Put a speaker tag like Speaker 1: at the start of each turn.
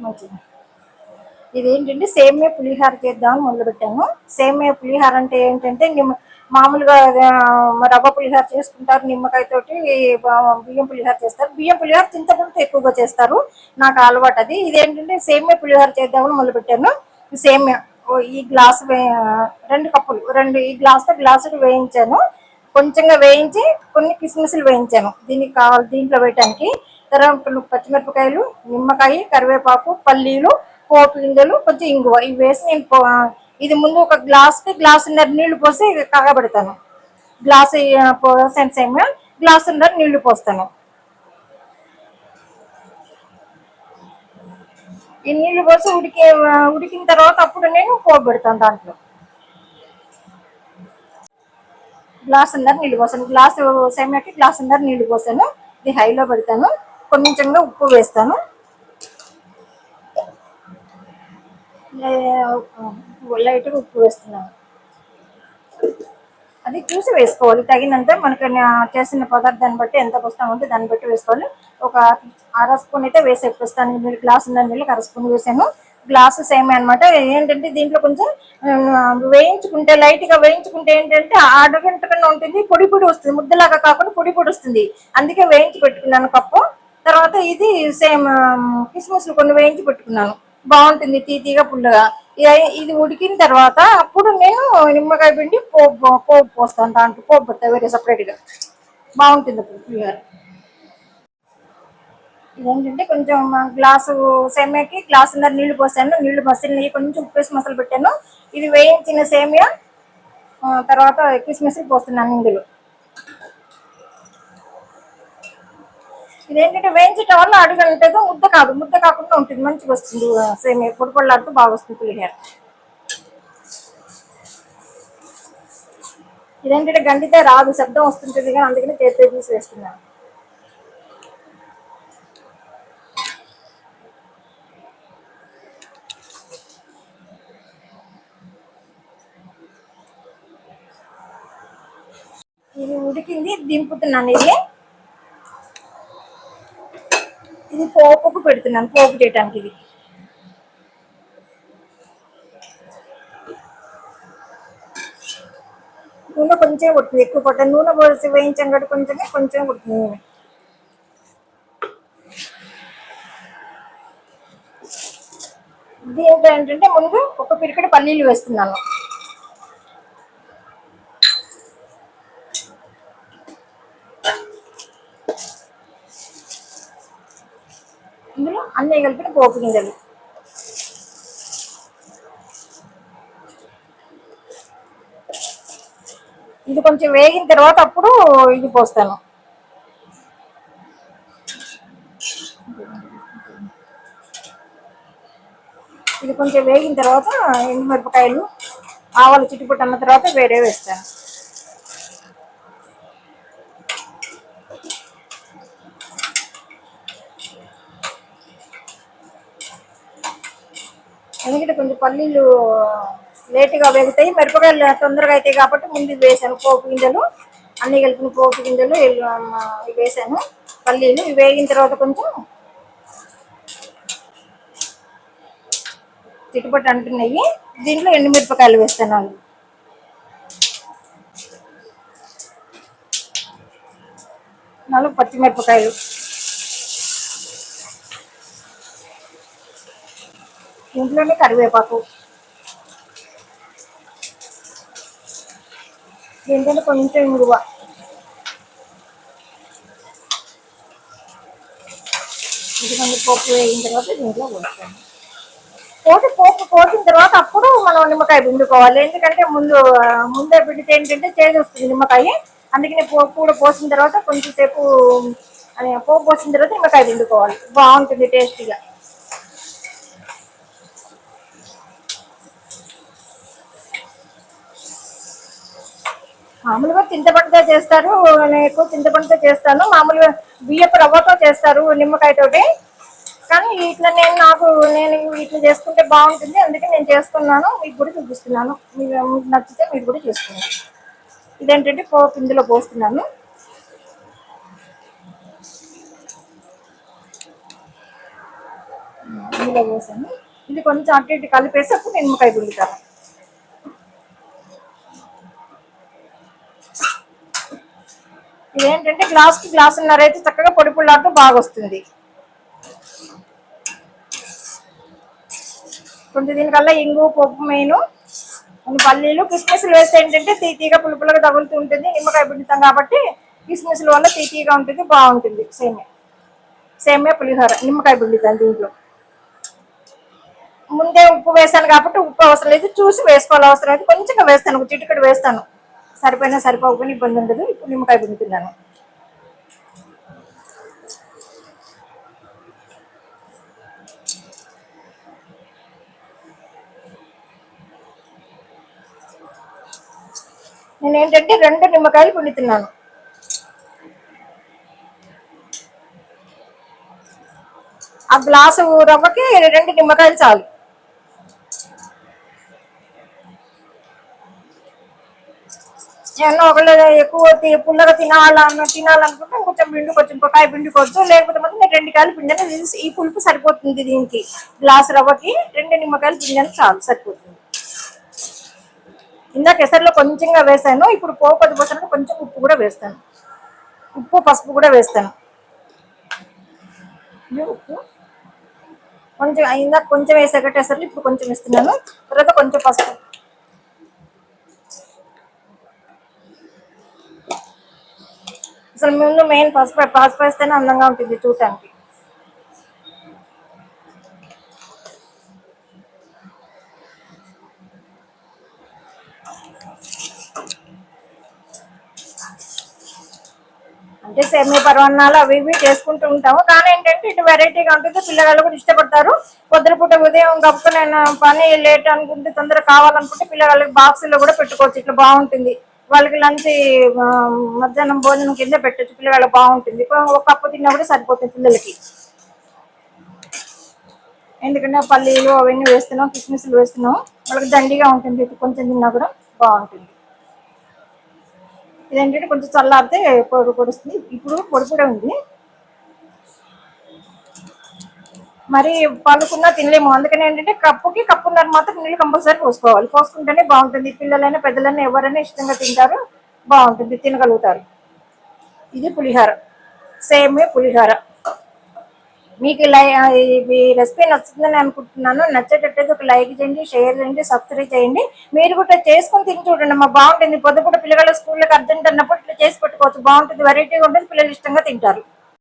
Speaker 1: మంచిది. ఇదేంటంటే సేమియా పులిహార చేద్దామని మొదలుపెట్టాను సేమియా పులిహార అంటే ఏంటంటే నిమ్మ మామూలుగా రవ్వ పులిహార చేసుకుంటారు నిమ్మకాయ తోటి బియ్యం పులిహార చేస్తారు. బియ్యం పులిహార చింతపండుతో ఎక్కువగా చేస్తారు. నాకు అలవాటు అది. ఇదేంటంటే సేమియా పులిహార చేద్దామని మొదలుపెట్టాను. ఈ సేమియా ఈ గ్లాస్ వే- రెండు కప్పులు రెండు ఈ గ్లాస్తో గ్లాసులు వేయించాను. కొంచెంగా వేయించి కొన్ని కిస్మిస్లు వేయించాను. దీనికి కావాలి దీంట్లో వేయటానికి. తర్వాత పచ్చిమిరపకాయలు నిమ్మకాయ కరివేపాకు పల్లీలు పోపు గింజలు కొంచెం ఇంగువ. ఇవి వేసి నేను ఇది ముందు ఒక గ్లాస్కి గ్లాసున్నర నీళ్ళు పోసి కాగబెడతాను. గ్లాస్ పోసాను సేమియా గ్లాసున్నర నీళ్ళు పోస్తాను. ఈ నీళ్ళు పోసి ఉడికి ఉడికిన తర్వాత అప్పుడు నేను పోపు పెడతాను దాంట్లో. గ్లాస్ అందరు నీళ్ళు పోసాను గ్లాసు సేమియాకి గ్లాస్ అందరు నీళ్ళు పోసాను ఇది హైలో పెడతాను. కొంచెంగా ఉప్పు వేస్తాను. లైట్గా ఉప్పు వేస్తున్నాను. అది చూసి వేసుకోవాలి. తగినంత మనకు చేసిన పదార్థాన్ని బట్టి ఎంత పోస్తామంటే దాన్ని బట్టి వేసుకోవాలి. ఒక అర స్పూన్ అయితే వేసి ఎక్కుస్తాను మీరు గ్లాస్ ఉన్న నీళ్ళకి అర స్పూన్ వేసాను. గ్లాసు సేమ్ అనమాట ఏంటంటే దీంట్లో కొంచెం వేయించుకుంటే లైట్గా వేయించుకుంటే ఏంటంటే అడగంట కన్నా ఉంటుంది. పొడి పొడి వస్తుంది. ముద్దలాగా కాకుండా పొడి పొడి వస్తుంది. అందుకే వేయించి పెట్టుకున్నాను కప్పు తర్వాత ఇది సేమ్ కిస్మిస్లు కొన్ని వేయించి పెట్టుకున్నాను. బాగుంటుంది తీతీగా పుల్లగా. ఇది- ఇది ఉడికిన తర్వాత అప్పుడు నేను నిమ్మకాయ పిండి పోపు పోపు పోస్తాను దాంట్లో. పోపు పెడతా వేరే సపరేట్గా బాగుంటుంది అప్పుడు పులిహోర. ఇదేంటంటే కొంచెం గ్లాసు సేమియాకి గ్లాసున్నర నీళ్ళు పోసాను. నీళ్ళు మసిలి నెయ్యి కొంచెం ఉప్పేసి మసలు పెట్టాను. ఇది వేయించిన సేమియా తర్వాత తర్వాత కిస్మిస్ పోస్తున్నాను ఇందులో. ఇదేంటంటే వేయించటం వల్ల అడుగు ఉంటుంది ముద్ద కాదు. ముద్ద కాకుండా ఉంటుంది. మంచిగా వస్తుంది. సేమ్ పొడి పొడలాడుతూ బాగా వస్తుంది పులిహేర ఇదేంటంటే గంటితే రాదు. శబ్దం వస్తుంటుంది కానీ అందుకని చేతితో తీసి వేస్తున్నాను. ఇది ఉడికింది దింపుతున్నాను ఇది. ఇది పోపుకు పెడుతున్నాను పోపు చేయడానికి ఇది. నూనె కొంచెం కొడుతుంది ఎక్కువ కొట్ట నూనె పోసి వేయించాం కాబట్టి కొంచెమే కొంచెం కొడుతుంది నూనె. ఇది ఏంటంటే ముందు ఒక పిరికడ పల్లీలు వేస్తున్నాను. ఇందులో అన్నీ కలిపిన పోపు గింజలు. ఇది కొంచెం వేగిన తర్వాత అప్పుడు ఇది పోస్తాను. ఇది కొంచెం వేగిన తర్వాత ఎండుమిరపకాయలు ఆవాలు చిట్టుపుట్టు అన్న తర్వాత వేరే వేస్తాను. ఎందుకంటే కొంచెం పల్లీలు లేటుగా వేగుతాయి. మిరపకాయలు తొందరగా అవుతాయి కాబట్టి ముందు వేసాను పోపు గింజలు అన్ని కలిపిన పోపు గింజలు వేసాను. పల్లీలు ఇవి వేగిన తర్వాత కొంచెం చిట్టుపట్టు అంటున్నాయి. దీంట్లో ఎండుమిరపకాయలు వేస్తాను అవి నాలుగు పచ్చిమిరపకాయలు. దీంట్లోనే కరివేపాకు. దీంట్లో కొంచెం ఇంగువ. ఇది కొంచెం పోపు వేగిన తర్వాత దీంట్లో పోస్తాను. పోసి పోపు పోసిన తర్వాత అప్పుడు మనం నిమ్మకాయ పిండుకోవాలి. ఎందుకంటే ముందు ముందే పిండితే ఏంటంటే చేదు వస్తుంది నిమ్మకాయ. అందుకని పోపు కూడా పోసిన తర్వాత కొంచెం సేపు పోపు పోసిన తర్వాత నిమ్మకాయ పిండుకోవాలి. బాగుంటుంది టేస్టీగా. మామూలుగా చింతపండుతో చేస్తారు నేను ఎక్కువ చింతపండుతో చేస్తాను. మామూలుగా బియ్యపు రవ్వతో చేస్తారు నిమ్మకాయతోటి. కానీ ఇట్లా నేను నాకు నేను ఇట్లా చేసుకుంటే బాగుంటుంది. అందుకే నేను చేస్తున్నాను మీకు కూడా చూపిస్తున్నాను. మీకు మీకు నచ్చితే మీరు కూడా చేసుకున్నాను ఇదేంటంటే పో ఇందులో పోస్తున్నాను. ఇందులో పోసాను. ఇది కొంచెం అటు ఇటు కలిపేసి అప్పుడు నిమ్మకాయ గుండుతాను ఇదేంటంటే గ్లాస్కి గ్లాసున్నర అయితే చక్కగా పొడి పుల్లాడుతూ బాగా వస్తుంది కొంచెం దీనికల్లా ఇంగు పప్పు మెయిన్ కొన్ని పల్లీలు కిస్మిస్లు వేస్తే ఏంటంటే తీతీగా పులుపులుగా తగులుతూ ఉంటుంది. నిమ్మకాయ పిండుతాం కాబట్టి కిస్మిస్ల వల్ల తీతీగా ఉంటుంది బాగుంటుంది. సేమే సేమే పులిహోర నిమ్మకాయ పిండుతాను దీంట్లో. ముందే ఉప్పు వేసాను కాబట్టి ఉప్పు అవసరం లేదు. చూసి వేసుకోవాలి అవసరం అయితే కొంచెంగా వేస్తాను చిటికడు వేస్తాను. సరిపోయినా సరిపోకపోయినా ఇబ్బంది ఉండదు ఇప్పుడు నిమ్మకాయ పిండుతున్నాను. నేను ఏంటంటే రెండు నిమ్మకాయలు పిండుతున్నాను. ఆ గ్లాసు రవ్వకి రెండు నిమ్మకాయలు చాలు. ఏమన్నా ఒకళ్ళు ఎక్కువ పుల్లగా తినాలన్న తినాలనుకుంటే కొంచెం పిండి కొంచెం కాయ పిండుకోవచ్చు. లేకపోతే మాత్రం నేను రెండు కాయలు పిండి ఈ పులుపు సరిపోతుంది దీనికి. గ్లాస్ రవ్వకి రెండు నిమ్మకాయలు పిండి చాలు సరిపోతుంది. ఇందాక ఎసర్లో కొంచెంగా వేసాను ఇప్పుడు పోపది పోసాను కొంచెం ఉప్పు కూడా వేస్తాను. ఉప్పు పసుపు కూడా వేస్తాను. ఉప్పు. కొంచెం ఇందాక కొంచెం వేసాకట్టేసరికి ఇప్పుడు కొంచెం ఇస్తున్నాను తర్వాత కొంచెం పసుపు. అసలు ముందు మెయిన్ పసుపు పసుపు వేస్తేనే అందంగా ఉంటుంది చూడటానికి. అంటే సెమీ పర్వన్నాలు అవి ఇవి చేసుకుంటూ ఉంటాము. కానీ ఏంటంటే ఇటు వెరైటీగా ఉంటుంది. పిల్లగాళ్ళు కూడా ఇష్టపడతారు. పొద్దున పూట ఉదయం గప్పు నేను పని లేట్ అనుకుంటే తొందరగా కావాలనుకుంటే పిల్లగాళ్ళకి బాక్సుల్లో కూడా పెట్టుకోవచ్చు. ఇట్లా బాగుంటుంది. వాళ్ళకి లంచ్ మధ్యాహ్నం భోజనం కింద పెట్టచ్చు. పిల్లగాళ్ళకి బాగుంటుంది. ఒక కప్పు తిన్నా కూడా సరిపోతుంది పిల్లలకి. ఎందుకంటే పల్లీలు అవన్నీ వేస్తున్నాం కిస్మిస్లు వేస్తున్నాం. వాళ్ళకి దండిగా ఉంటుంది. కొంచెం తిన్నా కూడా బాగుంటుంది. ఇదేంటంటే కొంచెం చల్లారితే పొడి పొడుస్తుంది. ఇప్పుడు పొడి కూడా ఉంది. మరి పలుకున్నా తినలేము. అందుకని ఏంటంటే కప్పుకి కప్పున్నర మాత్రం నీళ్ళు కంపల్సరీ పోసుకోవాలి. పోసుకుంటేనే బాగుంటుంది. పిల్లలైనా పెద్దలైనా ఎవరైనా ఇష్టంగా తింటారు బాగుంటుంది. తినగలుగుతారు. ఇది పులిహోర. సేమే పులిహోర. మీకు లై ఈ రెసిపీ నచ్చుతుందని అనుకుంటున్నాను. నచ్చేటట్టయితే ఒక లైక్ చేయండి షేర్ చేయండి సబ్స్క్రైబ్ చేయండి. మీరు కూడా చేసుకొని తిని చూడండి మా బాగుంటుంది. పొద్దుపూట పిల్లలు స్కూల్కి అర్జెంట్ అన్నప్పుడు ఇట్లా చేసి పెట్టుకోవచ్చు. బాగుంటుంది. వెరైటీగా ఉంటుంది. పిల్లలు ఇష్టంగా తింటారు.